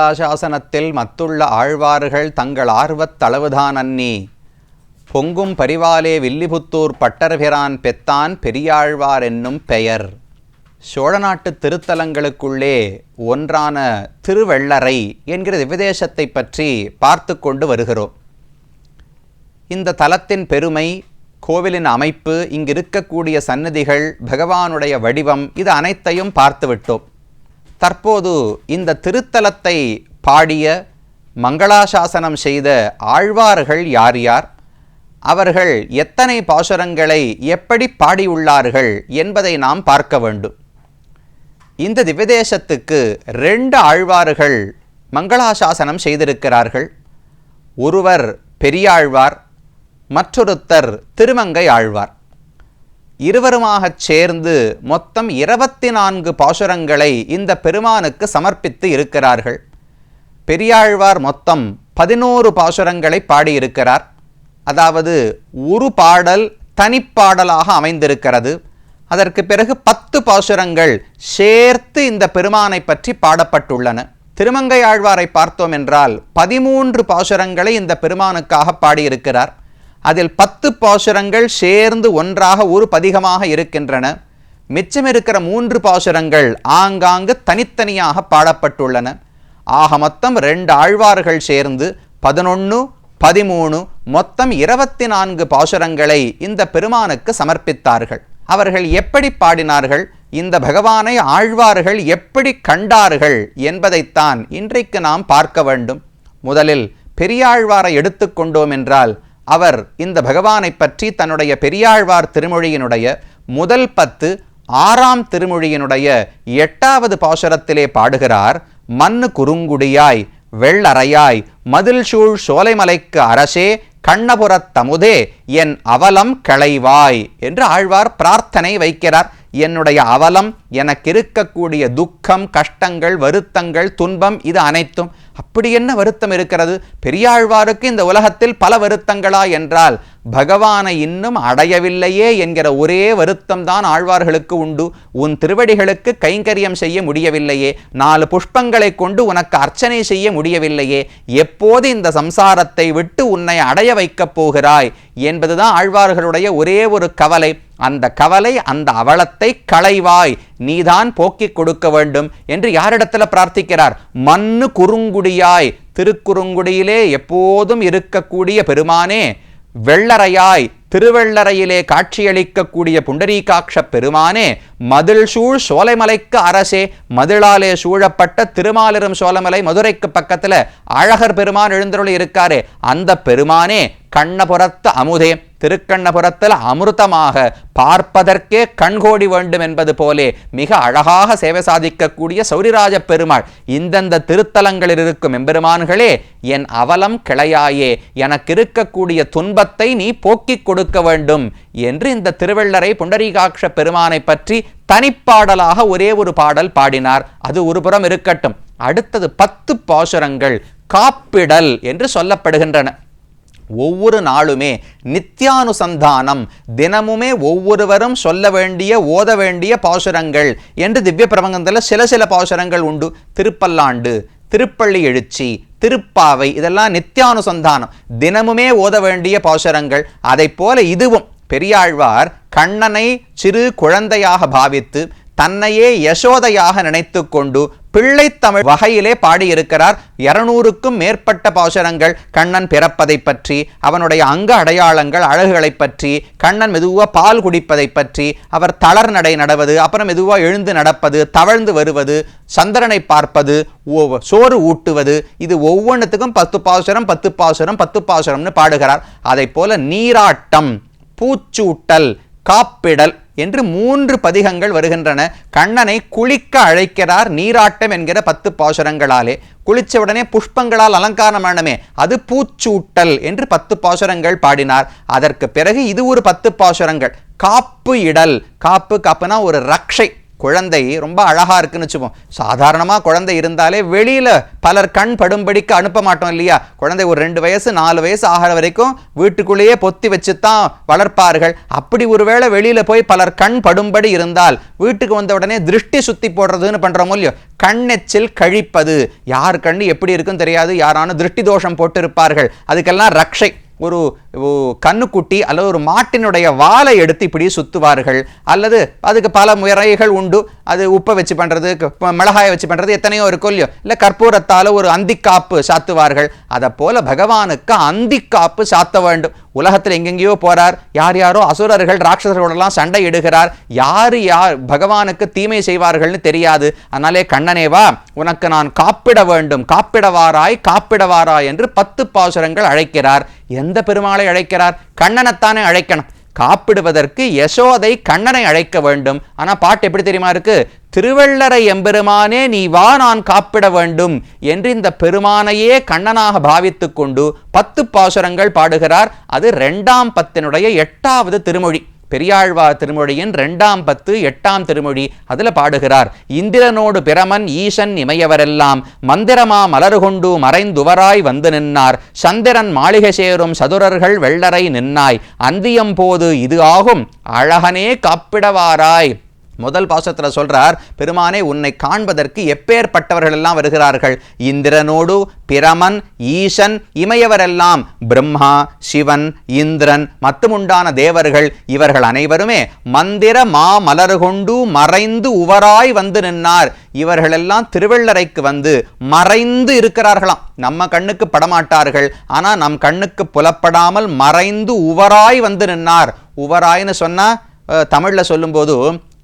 கமலாசாசனத்தில் மத்துள்ள ஆழ்வார்கள் தங்கள் ஆர்வத்தளவுதான் அன்னி பொங்கும் பரிவாலே வில்லிபுத்தூர் பட்டர்பிரான் பெத்தான் பெரியாழ்வார் என்னும் பெயர். சோழ நாட்டு திருத்தலங்களுக்குள்ளே ஒன்றான திருவெள்ளரை என்கிற திவ்யதேசத்தை பற்றி பார்த்து கொண்டு வருகிறோம். இந்த தலத்தின் பெருமை கோவிலின் அமைப்பு இங்கு இருக்கக்கூடிய சன்னதிகள் பகவானுடைய வடிவம் இது அனைத்தையும் பார்த்துவிட்டோம். தற்போது இந்த திருத்தலத்தை பாடிய மங்களாசாசனம் செய்த ஆழ்வார்கள் யார் யார்? அவர்கள் எத்தனை பாசுரங்களை எப்படி பாடியுள்ளார்கள் என்பதை நாம் பார்க்க வேண்டும். இந்த திவ்யதேசத்துக்கு ரெண்டு ஆழ்வார்கள் மங்களாசாசனம் செய்திருக்கிறார்கள். ஒருவர் பெரியாழ்வார் மற்றொருத்தர் திருமங்கை ஆழ்வார். இருவருமாகச் சேர்ந்து மொத்தம் இருபத்தி நான்கு பாசுரங்களை இந்த பெருமானுக்கு சமர்ப்பித்து இருக்கிறார்கள். பெரியாழ்வார் மொத்தம் பதினோரு பாசுரங்களை பாடியிருக்கிறார். அதாவது ஒரு பாடல் தனிப்பாடலாக அமைந்திருக்கிறது. அதற்கு பிறகு பத்து பாசுரங்கள் சேர்த்து இந்த பெருமானை பற்றி பாடப்பட்டுள்ளன. திருமங்கை ஆழ்வாரை பார்த்தோம் என்றால் பதிமூன்று பாசுரங்களை இந்த பெருமானுக்காக பாடியிருக்கிறார். அதில் பத்து பாசுரங்கள் சேர்ந்து ஒன்றாக ஒரு பதிகமாக இருக்கின்றன. மிச்சம் இருக்கிற மூன்று பாசுரங்கள் ஆங்காங்கு தனித்தனியாக பாடப்பட்டுள்ளன. ஆக மொத்தம் ரெண்டு ஆழ்வார்கள் சேர்ந்து பதினொன்று பதிமூணு மொத்தம் இருபத்தி நான்கு பாசுரங்களை இந்த பெருமானுக்கு சமர்ப்பித்தார்கள். அவர்கள் எப்படி பாடினார்கள்? இந்த பகவானை ஆழ்வார்கள் எப்படி கண்டார்கள் என்பதைத்தான் இன்றைக்கு நாம் பார்க்க வேண்டும். முதலில் பெரியாழ்வாரை எடுத்துக்கொண்டோம் என்றால் அவர் இந்த பகவானை பற்றி தன்னுடைய பெரியாழ்வார் திருமொழியினுடைய முதல் பத்து ஆறாம் திருமொழியினுடைய எட்டாவது பாசுரத்திலே பாடுகிறார் மண்ணு குறுங்குடியாய் வெள்ளறையாய் மதில் சூழ் சோலைமலைக்கு அரசே கண்ணபுரத் தமுதே என் அவலம் களைவாய் என்று ஆழ்வார் பிரார்த்தனை வைக்கிறார். என்னுடைய அவலம் எனக்கு இருக்கக்கூடிய துக்கம் கஷ்டங்கள் வருத்தங்கள் துன்பம் இது அனைத்தும். அப்படி என்ன வருத்தம் இருக்கிறது? பெரியாழ்வாருக்கு இந்த உலகத்தில் பல வருத்தங்களா என்றால் பகவானை இன்னும் அடையவில்லையே என்கிற ஒரே வருத்தம் தான் ஆழ்வார்களுக்கு உண்டு. உன் திருவடிகளுக்கு கைங்கரியம் செய்ய முடியவில்லையே நாலு புஷ்பங்களை கொண்டு உனக்கு அர்ச்சனை செய்ய முடியவில்லையே எப்போது இந்த சம்சாரத்தை விட்டு உன்னை அடைய வைக்கப் போகிறாய் என்பதுதான் ஆழ்வார்களுடைய ஒரே ஒரு கவலை. அந்த கவலை அந்த அவலத்தை களைவாய் நீதான் போக்கிக் கொடுக்க வேண்டும் என்று யாரிடத்துல பிரார்த்திக்கிறார்? மண்ணு குறுங்குடியாய் திருக்குறுங்குடியிலே எப்போதும் இருக்கக்கூடிய பெருமானே வெள்ளறையாய் திருவெள்ளரையிலே காட்சியளிக்கக்கூடிய புண்டரீகாட்ச பெருமானே மதில் சூழ் சோலைமலைக்கு அரசே மதிலாலே சூழப்பட்ட திருமாலிரும் சோலைமலை மதுரைக்கு பக்கத்துல அழகர் பெருமான் எழுந்தருள் இருக்காரு அந்த பெருமானே கண்ணபுரத்து அமுதே திருக்கண்ணபுரத்தில் அமிர்தமாக பார்ப்பதற்கே கண்கோடி வேண்டும் என்பது போலே மிக அழகாக சேவை சாதிக்கக்கூடிய சௌரிராஜ பெருமாள் இந்தந்த திருத்தலங்களில் இருக்கும் எம்பெருமான்களே என் அவலம் கிளையாயே எனக்கு இருக்கக்கூடிய துன்பத்தை நீ போக்கிக் கொடுக்க வேண்டும் என்று இந்த திருவள்ளரை புண்டரீகாட்ச பெருமானை பற்றி தனிப்பாடலாக ஒரே ஒரு பாடல் பாடினார். அது ஒருபுறம் இருக்கட்டும். அடுத்தது பத்து பாசுரங்கள் காப்பிடல் என்று சொல்லப்படுகின்றன. ஒவ்வொரு நாளுமே நித்தியானுசந்தானம் தினமுமே ஒவ்வொருவரும் சொல்ல வேண்டிய ஓத வேண்டிய பாசுரங்கள் என்று திவ்ய பிரபங்கத்தில் சில சில பாசுரங்கள் உண்டு. திருப்பல்லாண்டு திருப்பள்ளி எழுச்சி திருப்பாவை இதெல்லாம் நித்தியானுசந்தானம் தினமுமே ஓத வேண்டிய பாசுரங்கள். அதை போல இதுவும் பெரியாழ்வார் கண்ணனை சிறு குழந்தையாக பாவித்து தன்னையே யசோதையாக நினைத்து கொண்டு பிள்ளைத்தமிழ் வகையிலே பாடியிருக்கிறார். இருநூறுக்கும் மேற்பட்ட பாசுரங்கள் கண்ணன் பிறப்பதை பற்றி அவனுடைய அங்க அடையாளங்கள் அழகுகளை பற்றி கண்ணன் மெதுவாக பால் குடிப்பதை பற்றி அவர் தளர் நடை நடவது அப்புறம் மெதுவாக எழுந்து நடப்பது தவழ்ந்து வருவது சந்திரனை பார்ப்பது சோறு ஊட்டுவது இது ஒவ்வொன்றுத்துக்கும் பத்து பாசுரம் பத்து பாசுரம் பத்து பாசுரம்னு பாடுகிறார். அதை போல நீராட்டம் பூச்சூட்டல் காப்பிடல் என்று மூன்று பதிகங்கள் வருகின்றன. கண்ணனை குளிக்க அழைக்கிறார் நீராட்டம் என்கிற பத்து பாசுரங்களாலே. குளிச்ச உடனே புஷ்பங்களால் அலங்காரம் அது பூச்சூட்டல் என்று பத்து பாசுரங்கள் பாடினார். அதற்கு பிறகு இது ஒரு பத்து பாசுரங்கள். காப்பு இடல். காப்பு காப்புனா ஒரு ரக்ஷை. குழந்தை ரொம்ப அழகாக இருக்குன்னு வச்சுப்போம். சாதாரணமாக குழந்தை இருந்தாலே வெளியில் பலர் கண் படும்படிக்கு அனுப்ப மாட்டோம் இல்லையா? குழந்தை ஒரு ரெண்டு வயசு நாலு வயசு ஆகிற வரைக்கும் வீட்டுக்குள்ளேயே பொத்தி வச்சு தான் வளர்ப்பார்கள். அப்படி ஒருவேளை வெளியில் போய் பலர் கண் படும்படி இருந்தால் வீட்டுக்கு வந்த உடனே திருஷ்டி சுத்தி போடுறதுன்னு பண்றோமோ இல்லையோ? கண்ணெச்சில் கழிப்பது. யார் கண் எப்படி இருக்குன்னு தெரியாது. யாரான திருஷ்டி தோஷம் போட்டு இருப்பார்கள் அதுக்கெல்லாம் ரக்ஷை. ஒரு கண்ணுக்குட்டி அல்லது ஒரு மாட்டினுடைய வாலை எடுத்து இப்படி சுத்துவார்கள். அல்லது அதுக்கு பல முறைகள் உண்டு. அது உப்பை வச்சு பண்ணுறது மிளகாயை வச்சு பண்ணுறது எத்தனையோ ஒரு இல்லையோ. இல்லை கற்பூரத்தால் ஒரு அந்திக்காப்பு சாத்துவார்கள். அதை போல பகவானுக்கு அந்திக்காப்பு சாத்த வேண்டும். உலகத்தில் எங்கெங்கேயோ போகிறார் யார் யாரோ அசுரர்கள் ராட்சசர்களோடலாம் சண்டை இடுகிறார். யார் யார் பகவானுக்கு தீமை செய்வார்கள்னு தெரியாது. அதனாலே கண்ணனேவா உனக்கு நான் காப்பிட வேண்டும். காப்பிடவாராய் காப்பிடவாராய் என்று பத்து பாசுரங்கள் அழைக்கிறார். எந்த பெருமாளை அழைக்கிறார்? கண்ணனைத்தானே அழைக்கணும். காப்பிடுவதற்கு யசோதை கண்ணனை அழைக்க வேண்டும். ஆனால் பாட்டு எப்படி தெரியுமா இருக்கு? திருவள்ளரை எம்பெருமானே நீ வா நான் காப்பிட வேண்டும் என்று இந்த பெருமானையே கண்ணனாக பாவித்து கொண்டு பத்து பாசுரங்கள் பாடுகிறார். அது ரெண்டாம் பத்தினுடைய எட்டாவது திருமொழி. பெரியாழ்வார் திருமொழியின் ரெண்டாம் பத்து எட்டாம் திருமொழி அதில் பாடுகிறார் இந்திரனோடு பிரமன் ஈசன் இமையவரெல்லாம் மந்திரமா மலர்கொண்டு மறைந்துவராய் வந்து நின்னார். சந்திரன் மாளிகை சேரும் சதுரர்கள் வெள்ளரை நின்னாய். அந்தியம் போது இது ஆகும். அழகனே காப்பிடவாராய். முதல் பாசத்துல சொல்றார் பெருமானே உன்னை காண்பதற்கு எப்பேற்பட்டவர்கள் எல்லாம் வருகிறார்கள்? இந்திரனோடு பிரமன் ஈசன் இமையவரெல்லாம் பிரம்மா சிவன் இந்திரன் மட்டுமுண்டான தேவர்கள் இவர்கள் அனைவருமே மந்திர மாமலர் கொண்டு மறைந்து உவராய் வந்து நின்னார். இவர்களெல்லாம் திருவள்ளரைக்கு வந்து மறைந்து இருக்கிறார்களாம். நம்ம கண்ணுக்கு படமாட்டார்கள். ஆனால் நம் கண்ணுக்கு புலப்படாமல் மறைந்து உவராய் வந்து நின்னார். உவராய்னு சொன்னா தமிழில் தமிழ்ல சொல்லும்போது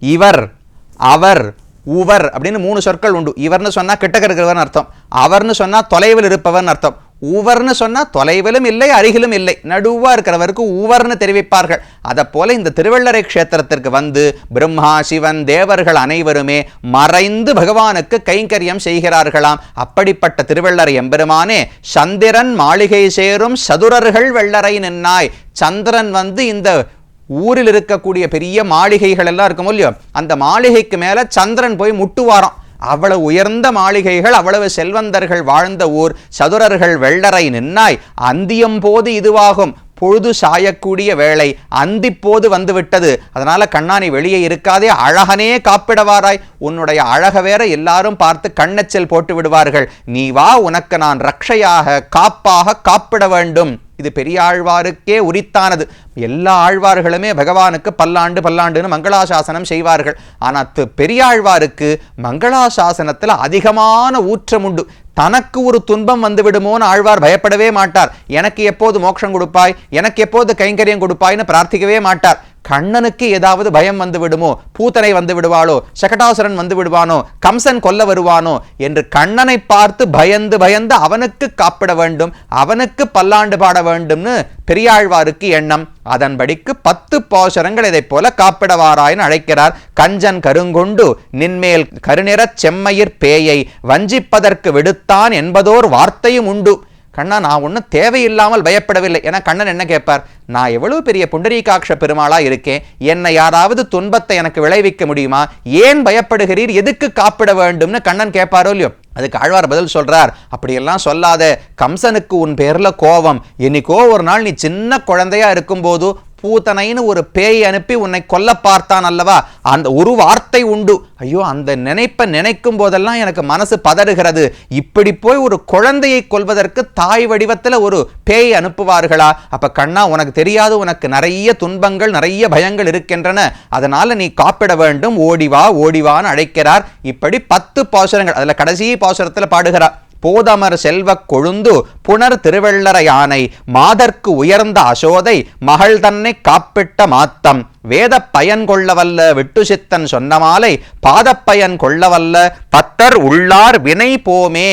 இவர் அவர் உவர் அப்படின்னு மூணு சொற்கள் உண்டு. இவர்னு சொன்னால் கிட்டக்க இருக்கிறவர்னு அர்த்தம். அவர்னு சொன்னால் தொலைவில் இருப்பவர்னு அர்த்தம். உவர்னு சொன்னால் தொலைவிலும் இல்லை அருகிலும் இல்லை. நடுவாக இருக்கிறவருக்கு உவர்னு தெரிவிப்பார்கள். அதை போல இந்த திருவள்ளரை க்ஷேத்திரத்திற்கு வந்து பிரம்மா சிவன் தேவர்கள் அனைவருமே மறைந்து பகவானுக்கு கைங்கரியம் செய்கிறார்களாம். அப்படிப்பட்ட திருவள்ளரை எம்பெருமானே சந்திரன் மாளிகை சேரும் சதுரர்கள் வெள்ளரை நின்னாய். சந்திரன் வந்து இந்த ஊரில் இருக்கக்கூடிய பெரிய மாளிகைகள் எல்லாம் இருக்கும் இல்லையோ அந்த மாளிகைக்கு மேலே சந்திரன் போய் முட்டுவாராம். அவ்வளவு உயர்ந்த மாளிகைகள் அவ்வளவு செல்வந்தர்கள் வாழ்ந்த ஊர் சதுரர்கள் வெள்ளரை நின்னாய் அந்தியம் போது இதுவாகும். பொழுது சாயக்கூடிய வேளை அந்திப்போது வந்துவிட்டது. அதனால கண்ணாணி வெளியே இருக்காதே அழகனே காப்பிடவாராய். உன்னுடைய அழக வேற எல்லாரும் பார்த்து கண்ணெச்சல் போட்டு விடுவார்கள். நீ வா உனக்கு நான் ரக்ஷையாக காப்பாக காப்பிட வேண்டும். இது பெரியாழ்வாருக்கே உரித்தானது. எல்லா ஆழ்வார்களுமே பகவானுக்கு பல்லாண்டு பல்லாண்டுன்னு மங்களாசாசனம் செய்வார்கள். ஆனால் பெரியாழ்வாருக்கு மங்களாசாசனத்தில் அதிகமான ஊற்றம் உண்டு தனக்கு ஒரு துன்பம் வந்துவிடுமோன்னு ஆழ்வார் பயப்படவே மாட்டார். எனக்கு எப்போது மோட்சம் கொடுப்பாய்? எனக்கு எப்போது கைங்கரியம் கொடுப்பாய்னு பிரார்த்திக்கவே மாட்டார். கண்ணனுக்கு ஏதாவது பயம் வந்து விடுமோ? பூத்தனை வந்து விடுவாளோ? சகடாசுரன் வந்து விடுவானோ? கம்சன் கொல்ல வருவானோ? என்று கண்ணனை பார்த்து பயந்து பயந்து அவனுக்கு காப்பிட வேண்டும் அவனுக்கு பல்லாண்டு பாட வேண்டும்னு பெரியாழ்வாருக்கு எண்ணம். அதன்படிக்கு பத்து பாசுரங்கள் இதைப் போல காப்பிடவாராயின் அழைக்கிறார். கஞ்சன் கருங்கொண்டு நின்மேல் கருநிறச் செம்மயிர் பேயை வஞ்சிப்பதற்கு விடுத்தான் என்பதோர் வார்த்தையும் உண்டு. கண்ணா நான் ஒன்றும் தேவையில்லாமல் பயப்படவில்லை. ஏன்னா கண்ணன் என்ன கேட்பார்? நான் எவ்வளவு பெரிய புண்டரீகாட்ச பெருமாளா இருக்கேன்? என்னை யாராவது துன்பத்தை எனக்கு விளைவிக்க முடியுமா? ஏன் பயப்படுகிறீர்? எதுக்கு காப்பிட வேண்டும்னு கண்ணன் கேட்பாரோ இல்லையோ? அதுக்கு ஆழ்வார் பதில் சொல்கிறார் அப்படியெல்லாம் சொல்லாத. கம்சனுக்கு உன் பேரில் கோபம் என்னைக்கோ ஒரு நாள் நீ சின்ன குழந்தையா இருக்கும்போது பூத்தனைன்னு ஒரு பேய் அனுப்பி உன்னை கொல்ல பார்த்தான் அல்லவா? அந்த ஒரு வார்த்தை உண்டு. ஐயோ அந்த நினைப்பை நினைக்கும் போதெல்லாம் எனக்கு மனசு பதறுகிறது. இப்படி போய் ஒரு குழந்தையை கொல்வதற்கு தாய் வடிவத்தில் ஒரு பேய் அனுப்புவார்களா? அப்போ கண்ணா உனக்கு தெரியாது உனக்கு நிறைய துன்பங்கள் நிறைய பயங்கள் இருக்கின்றன. அதனால் நீ காப்பிட வேண்டும். ஓடிவா ஓடிவான்னு அழைக்கிறார். இப்படி பத்து பாசுரங்கள் அதில் கடைசி பாசுரத்தில் பாடுகிறார். போதமர் செல்வக் கொழுந்து புனர் திருவள்ளரையானை மாதற்கு மாதர்க்கு உயர்ந்த அசோதை மகள் தன்னை காப்பிட்ட மாத்தம். வேத பயன் கொள்ளவல்ல விட்டு சித்தன் சொன்ன மாலை பாதப்பயன் கொள்ளவல்ல பத்தர் உள்ளார் வினை போமே.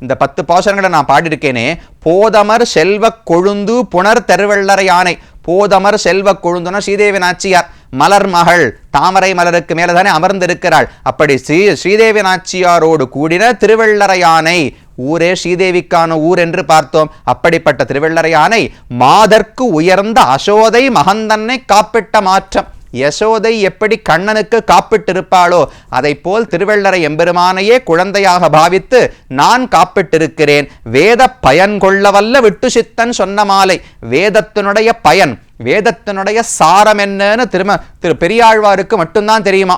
இந்த பத்து பாசனங்களை நான் பாடியிருக்கேனே போதமர் செல்வக் கொழுந்து புனர் திருவள்ளர போதமர் செல்வக் கொழுந்துனா ஸ்ரீதேவி நாச்சியார் மலர் மகள் தாமரை மலருக்கு மேலே தானே அமர்ந்திருக்கிறாள். அப்படி ஸ்ரீ ஸ்ரீதேவி நாச்சியாரோடு கூடின திருவள்ளரையானை ஊரே ஸ்ரீதேவிக்கான ஊர் என்று பார்த்தோம். அப்படிப்பட்ட திருவள்ளரையானை யானை உயர்ந்த அசோதை மகந்தன்னை காப்பிட்ட மாற்றம். யசோதை எப்படி கண்ணனுக்கு காப்பிட்டிருப்பாளோ அதை போல் திருவள்ளரை எம்பெருமானையே குழந்தையாக பாவித்து நான் காப்பிட்டிருக்கிறேன். வேத பயன் கொள்ளவல்ல விட்டு சித்தன் சொன்ன மாலை. வேதத்தினுடைய பயன் வேதத்தினுடைய சாரம் என்னன்னு திரும்ப திரு பெரியாழ்வாருக்கு மட்டும்தான் தெரியுமா?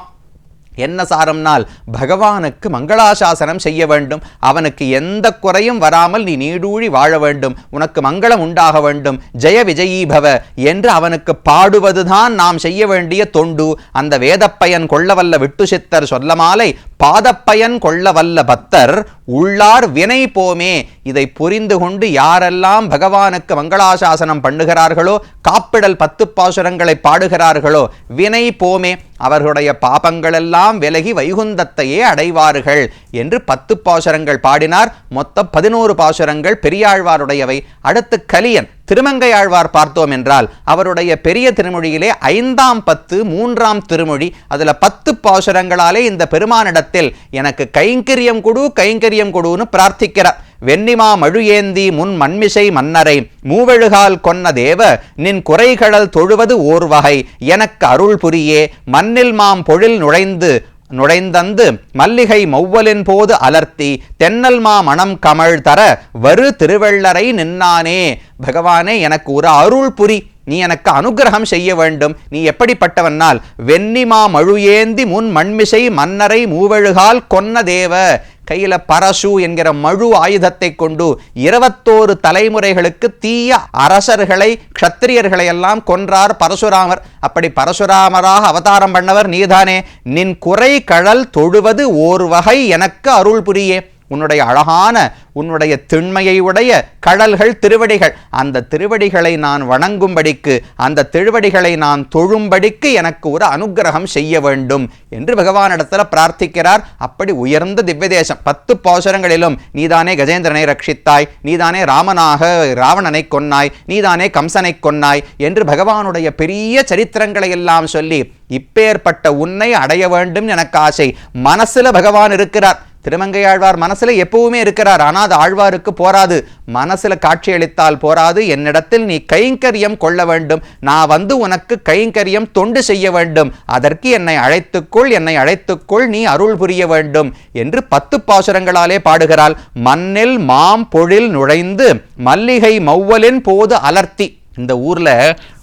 என்ன சாரம்னால் பகவானுக்கு மங்களாசாசனம் செய்ய வேண்டும். அவனுக்கு எந்த குறையும் வராமல் நீ நீடூழி வாழ வேண்டும். உனக்கு மங்களம் உண்டாக வேண்டும். ஜெய விஜயீபவ என்று அவனுக்கு பாடுவதுதான் நாம் செய்ய வேண்டிய தொண்டு. அந்த வேதப்பயன் கொள்ளவல்ல விட்டு சித்தர் சொல்ல மாலை பாதப்பயன் கொள்ளவல்ல பக்தர் உள்ளார் வினை போமே. இதை புரிந்து கொண்டு யாரெல்லாம் பகவானுக்கு மங்களாசாசனம் பண்ணுகிறார்களோ காப்பிடல் பத்து பாசுரங்களை பாடுகிறார்களோ வினை போமே. அவர்களுடைய பாபங்களெல்லாம் விலகி வைகுந்தத்தையே அடைவார்கள் என்று பத்து பாசுரங்கள் பாடினார். மொத்தம் பதினோரு பாசுரங்கள் பெரியாழ்வாருடையவை. அடுத்து கலியன். திருமங்கையாழ்வார் பார்த்தோம் என்றால் அவருடைய பெரிய திருமொழியிலே ஐந்தாம் பத்து மூன்றாம் திருமொழி அதில் பத்து பாசுரங்களாலே இந்த பெருமானிடத்தில் எனக்கு கைங்கரியம் கொடு கைங்கரியம் கொடுன்னு பிரார்த்திக்கிறார். வெண்ணிமா மழுயேந்தி முன் மண்மிசை மன்னரை மூவெழுகால் கொன்ன தேவ நின் குறைகளல் தொழுவது ஓர் வகை எனக்கு அருள் புரியே மண்ணில் மாம் பொழில் நுழைந்து நுழைந்தந்து மல்லிகை மௌவலின் போது அலர்த்தி தென்னல் மா மணம் கமழ் தர வரு திருவள்ளரை நின்னானே. பகவானே எனக்கு ஒரு அருள் புரி. நீ எனக்கு அனுகிரகம் செய்ய வேண்டும். நீ எப்படிப்பட்டவனால் வெண்ணிமா மழுயேந்தி முன் மண்மிசை மன்னரை மூவழுகால் கொன்ன தேவ. கையில் பரசு என்கிற மழு ஆயுதத்தை கொண்டு இருபத்தோரு தலைமுறைகளுக்கு தீய அரசர்களை க்ஷத்திரியர்களை எல்லாம் கொன்றார் பரசுராமர். அப்படி பரசுராமராக அவதாரம் பண்ணவர் நீதானே. நின் குறை கழல் தொழுவது ஓர் வகை எனக்கு அருள் புரியே. உன்னுடைய அழகான உன்னுடைய திண்மையை உடைய கடல்கள் திருவடிகள். அந்த திருவடிகளை நான் வணங்கும்படிக்கு அந்த திருவடிகளை நான் தொழும்படிக்கு எனக்கு ஒரு அனுக்கிரகம் செய்ய வேண்டும் என்று பகவானிடத்தில் பிரார்த்திக்கிறார். அப்படி உயர்ந்த திவ்ய தேசம் பத்து பாசுரங்களிலும் நீதானே கஜேந்திரனை ரட்சித்தாய் நீதானே ராமனாக ராவணனை கொன்னாய் நீதானே கம்சனை கொன்னாய் என்று பகவானுடைய பெரிய சரித்திரங்களை எல்லாம் சொல்லி இப்பேற்பட்ட உன்னை அடைய வேண்டும் எனக்கு ஆசை. மனசில் பகவான் இருக்கிறார். திருமங்கையாழ்வார் மனசில் எப்பவுமே இருக்கிறார். ஆனால் அது ஆழ்வாருக்கு போராது. மனசில் காட்சியளித்தால் போராது. என்னிடத்தில் நீ கைங்கரியம் கொள்ள வேண்டும். நான் வந்து உனக்கு கைங்கரியம் தொண்டு செய்ய வேண்டும். அதற்கு என்னை அழைத்துக்கொள் என்னை அழைத்துக்கொள் நீ அருள் புரிய வேண்டும் என்று பத்து பாசுரங்களாலே பாடுகிறாள். மண்ணில் மாம் பொழில் நுழைந்து மல்லிகை மௌவலின் போது அலர்த்தி. இந்த ஊரில்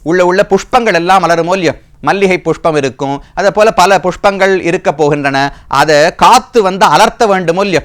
உள்ள உள்ள புஷ்பங்கள் எல்லாம் மலருமோ இல்லையோ? மல்லிகை புஷ்பம் இருக்கும். அதே போல பல புஷ்பங்கள் இருக்க போகின்றன. அதை காத்து வந்து அலர்த்த வேண்டுமோ இல்லையோ?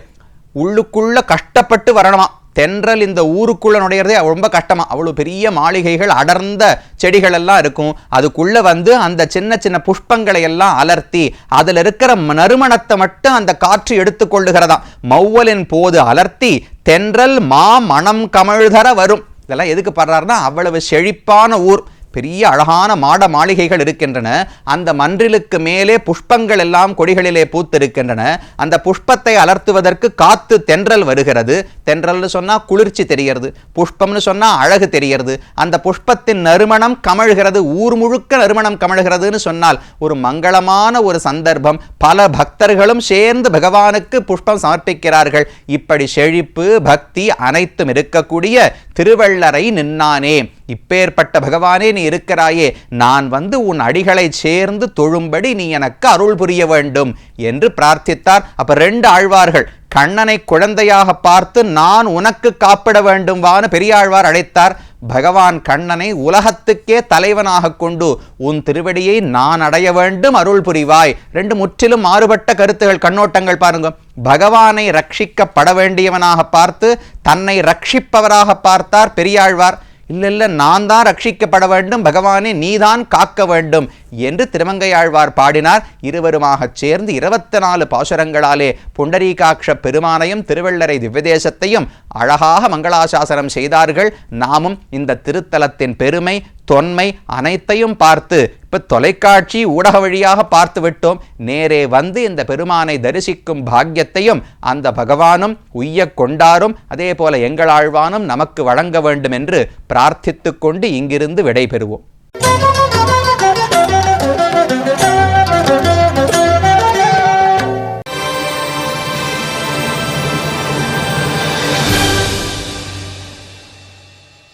உள்ளுக்குள்ள கஷ்டப்பட்டு வரணுமா? தென்றல் இந்த ஊருக்குள்ள நுழையிறதே ரொம்ப கஷ்டமா. அவ்வளோ பெரிய மாளிகைகள் அடர்ந்த செடிகள் எல்லாம் இருக்கும். அதுக்குள்ள வந்து அந்த சின்ன சின்ன புஷ்பங்களை எல்லாம் அலர்த்தி அதில் இருக்கிற நறுமணத்தை மட்டும் அந்த காற்று எடுத்துக்கொள்ளுகிறதாம் மௌவலின் போது அலர்த்தி தென்றல் மா மணம் கமழ்தர வரும். இதெல்லாம் எதுக்கு படுறாருன்னா அவ்வளவு செழிப்பான ஊர். பெரிய அழகான மாட மாளிகைகள் இருக்கின்றன. அந்த மன்றிலுக்கு மேலே புஷ்பங்கள் எல்லாம் கொடிகளிலே பூத்திருக்கின்றன. அந்த புஷ்பத்தை அலர்த்துவதற்கு காத்து தென்றல் வருகிறது. தென்றல்னு சொன்னால் குளிர்ச்சி தெரிகிறது. புஷ்பம்னு சொன்னால் அழகு தெரிகிறது. அந்த புஷ்பத்தின் நறுமணம் கமழ்கிறது. ஊர் முழுக்க நறுமணம் கமழ்கிறதுன்னு சொன்னால் ஒரு மங்களமான ஒரு சந்தர்ப்பம். பல பக்தர்களும் சேர்ந்து பகவானுக்கு புஷ்பம் சமர்ப்பிக்கிறார்கள். இப்படி செழிப்பு பக்தி அனைத்தும் இருக்கக்கூடிய திருவள்ளரை நின்னானே. இப்பேற்பட்ட பகவானே நீ இருக்கிறாயே நான் வந்து உன் அடிகளை சேர்ந்து தொழும்படி நீ எனக்கு அருள் புரிய வேண்டும் என்று பிரார்த்தித்தார். அப்ப ரெண்டு ஆழ்வார்கள் கண்ணனை குழந்தையாக பார்த்து நான் உனக்கு காப்பிட வேண்டும் வான்னு பெரியாழ்வார் அழைத்தார். பகவான் கண்ணனை உலகத்துக்கே தலைவனாக கொண்டு உன் திருவடியை நான் அடைய வேண்டும் அருள் புரிவாய். ரெண்டு முற்றிலும் மாறுபட்ட கருத்துகள் கண்ணோட்டங்கள் பாருங்க. பகவானை ரட்சிக்கப்பட வேண்டியவனாக பார்த்து தன்னை ரட்சிப்பவராக பார்த்தார் பெரியாழ்வார் இல்லை இல்லை நான் தான் ரட்சிக்கப்பட வேண்டும் பகவானே நீதான் காக்க வேண்டும் என்று திருமங்கையாழ்வார் பாடினார். இருவருமாகச் சேர்ந்து இருபத்தி நாலு பாசுரங்களாலே புண்டரீகாட்ச பெருமானையும் திருவள்ளரை திவ்யதேசத்தையும் அழகாக மங்களாசாசனம் செய்தார்கள். நாமும் இந்த திருத்தலத்தின் பெருமை தொன்மை அனைத்தையும் பார்த்து இப்போ தொலைக்காட்சி ஊடக வழியாக பார்த்து விட்டோம். நேரே வந்து இந்த பெருமானை தரிசிக்கும் பாக்கியத்தையும் அந்த பகவானும் உய்ய கொண்டாரும். அதே போல எங்களாழ்வானும் நமக்கு வழங்க வேண்டும் என்று பிரார்த்தித்து கொண்டு இங்கிருந்து விடைபெறுவோம்.